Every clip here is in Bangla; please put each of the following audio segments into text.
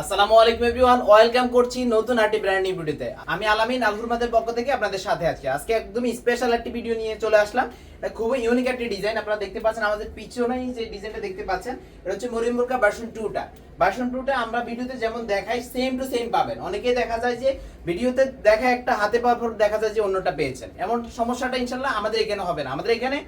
আসসালামু আলাইকুম এভরিওয়ান, ওয়েলকাম করছি নতুন আরটি ব্র্যান্ড নিউ ভিডিওতে আমি আলামিন আলহুরমাদের পক্ষ থেকে আপনাদের সাথে আছি। আজকে একদমই স্পেশাল একটি ভিডিও নিয়ে চলে আসলাম। এটা খুবই ইউনিক একটি ডিজাইন আপনারা দেখতে পাচ্ছেন আমাদের পিছনেই যে ডিজাইনটা দেখতে পাচ্ছেন, এটা হচ্ছে মরিমুরকা ভার্সন টুটা ভার্সন টুটা আমরা ভিডিওতে যেমন দেখাই সেম টু সেম পাবেন। অনেকেই দেখা যায় যে ভিডিওতে দেখা একটা হাতে পাওয়ার পর দেখা যায় যে অন্যটা পেয়েছেন। এমন সমস্যাটা ইনশাল্লাহ আমাদের এখানে হবে না। আমাদের এখানে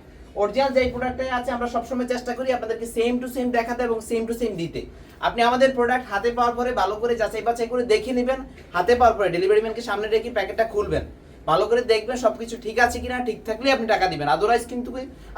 অরিজিনাল যে প্রোডাক্টটা আছে, আমরা সবসময় চেষ্টা করি আপনাদেরকে সেম টু সেম দেখাতে এবং সেম টু সেম দিতে। আপনি আমাদের প্রোডাক্ট হাতে পাওয়ার পরে ভালো করে যাচাই বাছাই করে দেখে নেবেন, হাতে পাওয়ার পরে ডেলিভারি ম্যানকে সামনে রেখে প্যাকেটটা খুলবেন। ভালো করে দেখবেন সবকিছু ঠিক আছে কিনা, ঠিক থাকলে আপনি টাকা দিবেন। আদারওয়াইজ কিন্তু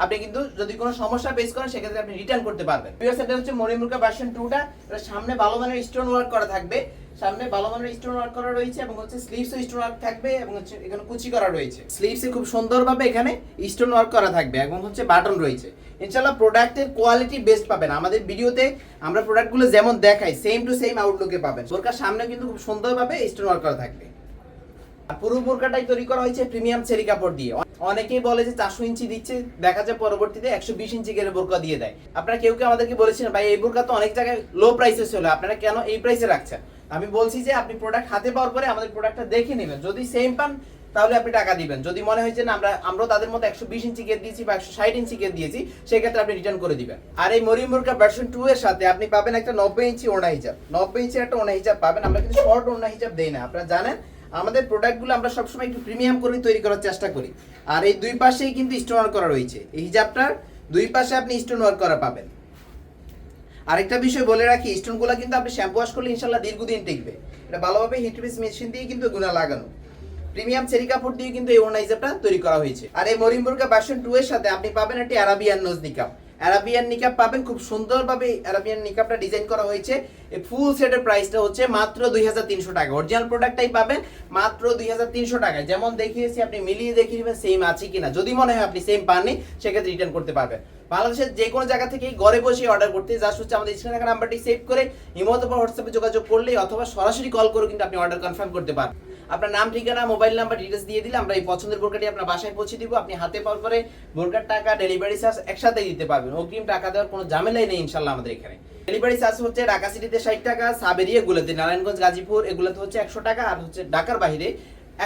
আপনি কিন্তু যদি কোনো সমস্যা ফেস করেন, সেক্ষেত্রে আপনি রিটার্ন করতে পারবেন। প্রিয় সেটা হচ্ছে মরিমুরকা ভার্সন টুটা এটা সামনে ভালো মানের স্টোন ওয়ার্ক করা থাকবে। সামনে ভালো মানের স্টোন ওয়ার্ক করা রয়েছে এবং হচ্ছে স্লিভসও স্টোন ওয়ার্ক থাকবে এবং হচ্ছে এখানে কুচি করা রয়েছে। স্লিভসে খুব সুন্দরভাবে এখানে স্টোন ওয়ার্ক করা থাকবে এবং হচ্ছে বাটন রয়েছে। ইনশাআল্লাহ প্রোডাক্টের কোয়ালিটি বেস্ট পাবেন। আমাদের ভিডিওতে আমরা প্রোডাক্টগুলো যেমন দেখাই সেম টু সেম আউটলুকে পাবেন। বোরকার সামনে কিন্তু খুব সুন্দরভাবে স্টোন ওয়ার্ক করা থাকবে। আর পুরো বোরকাটাই তৈরি করা হয়েছে প্রিমিয়াম চেরি কাপড় দিয়ে। অনেকেই বলে যে চারশো ইঞ্চি দিচ্ছে, দেখা যায় পরবর্তীতে একশো বিশ ইঞ্চি করে বোরকা দিয়ে দেয়। আপনারা কেউ কেউ আমাদেরকে বলেছেন ভাই, এই বোরকা তো অনেক জায়গায় লো প্রাইসে ছিল আপনারা কেন এই প্রাইসে রাখছেন? আমি বলছি যে আপনি প্রোডাক্ট হাতে পাওয়ার পরে আমাদের প্রোডাক্টটা দেখে নেবেন। যদি সেম পান, তাহলে আপনি টাকা দিবেন। যদি মনে হয়েছে না, আমরা, আমরাও তাদের মতো একশো বিশ ইঞ্চি গেট দিয়েছি বা একশো ষাট ইঞ্চি গেট দিয়েছি, সেক্ষেত্রে আপনি রিটার্ন করে দিবেন। আর এই মরিম বোরকা ভার্সন টু এর সাথে আপনি পাবেন একটা নব্বই ইঞ্চি ওনা হিজাব। নব্বই ইঞ্চি একটা ওনা হিজাব পাবেন। আমরা কিন্তু শর্ট ওনা হিজাব দেই না। আপনারা জানেন, আমাদের প্রোডাক্টগুলো আমরা সবসময় একটু প্রিমিয়াম করে তৈরি করার চেষ্টা করি। আর এই দুই পাশেই কিন্তু স্টোন করা রয়েছে। এই হিজাবটার দুই পাশে আপনি স্টোন ওয়ার্ক করা পাবেন। আরেকটা বিষয় বলে রাখি, স্টোনগুলো কিন্তু আপনি শ্যাম্পু ওয়াশ করলে ইনশাল্লাহ দীর্ঘদিন টিকবে। এটা ভালোভাবে হিটপিস মেশিন দিয়ে কিন্তু গুণা লাগানো। প্রিমিয়াম চেরি কাপড় দিয়ে কিন্তু এই ওনা তৈরি করা হয়েছে। আর এই মরিমবুর্গা ভার্সন টু এর সাথে আপনি পাবেন একটি আরাবিয়ান নোজ নিকাপ অ্যারাবিয়ান নিকাপ পাবেন, খুব সুন্দরভাবে অ্যারাবিয়ান নিকাপটা ডিজাইন করা হয়েছে। এই ফুল সেটের প্রাইসটা হচ্ছে মাত্র দুই হাজার তিনশো টাকা। অরিজিনাল প্রোডাক্টটাই পাবেন, মাত্র দুই হাজার তিনশো টাকায় যেমন দেখিয়েছি আপনি মিলিয়ে দেখিয়ে নেবেন সেম আছে কিনা। যদি মনে হয় আপনি সেম পাননি, সেক্ষেত্রে রিটার্ন করতে পারবেন। বাংলাদেশের যে কোনো জায়গা থেকে ঘরে বসে অর্ডার করতে জাস্ট হচ্ছে আমাদের স্ক্রিনে নাম্বারটি সেভ করে ইমো অথবা হোয়াটসঅ্যাপে যোগাযোগ করলে অথবা সরাসরি কল করে কিন্তু আপনি অর্ডার কনফার্ম করতে পারবেন। আপনার নাম, ঠিকানা, মোবাইল নাম্বার ডিটেলস দিয়ে দিলে আমরা এই পছন্দের বোরকাটি আপনার বাসায় পৌঁছে দিব। আপনি হাতে পাওয়ার পরে বোরকার টাকা ডেলিভারি চার্জ একসাথে দিতে পারবেন। অগ্রিম টাকা দেওয়ার কোনো ঝামেলাই নেই ইনশাল্লাহ আমাদের এখানে। ডেলিভারি চার্জ হচ্ছে ঢাকা সিটিতে ষাট টাকা, সাবেরিয়া, গুলোতে নারায়ণগঞ্জ, গাজীপুর, এগুলোতে হচ্ছে একশো টাকা আর হচ্ছে ঢাকার বাইরে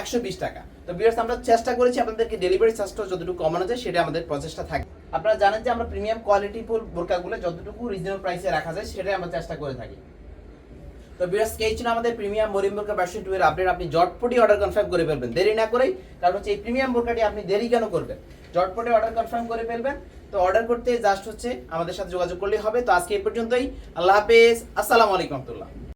একশো বিশ টাকা। তো বিয়ার্স আমরা চেষ্টা করেছি আপনাদেরকে ডেলিভারি চার্জটা যতটুকু কমানো যায় সেটা আমাদের প্রচেষ্টা থাকে। আপনারা জানেন যে আমরা প্রিমিয়াম কোয়ালিটি ফুল বোরকাগুলো যতটুকু রিজনেবল প্রাইসে রাখা যায় সেটাই আমরা চেষ্টা করে থাকি। তো বিরাজ কে ছিল আমাদের প্রিমিয়াম বোরিং বোরকা ভার্সন টু এর আপডেট। আপনি জটপটি অর্ডার কনফার্ম করে ফেলবেন। দেরি না করেই, কারণ হচ্ছে এই প্রিমিয়াম বোরকাটি আপনি দেরি কেন করবেন? জটপটি অর্ডার কনফার্ম করে ফেলবেন। তো অর্ডার করতে জাস্ট হচ্ছে আমাদের সাথে যোগাযোগ করলেই হবে। তো আজকে এই পর্যন্তই। আল্লাহ হাফেজ। আসসালামু আলাইকুম রহমতুল্লাহ।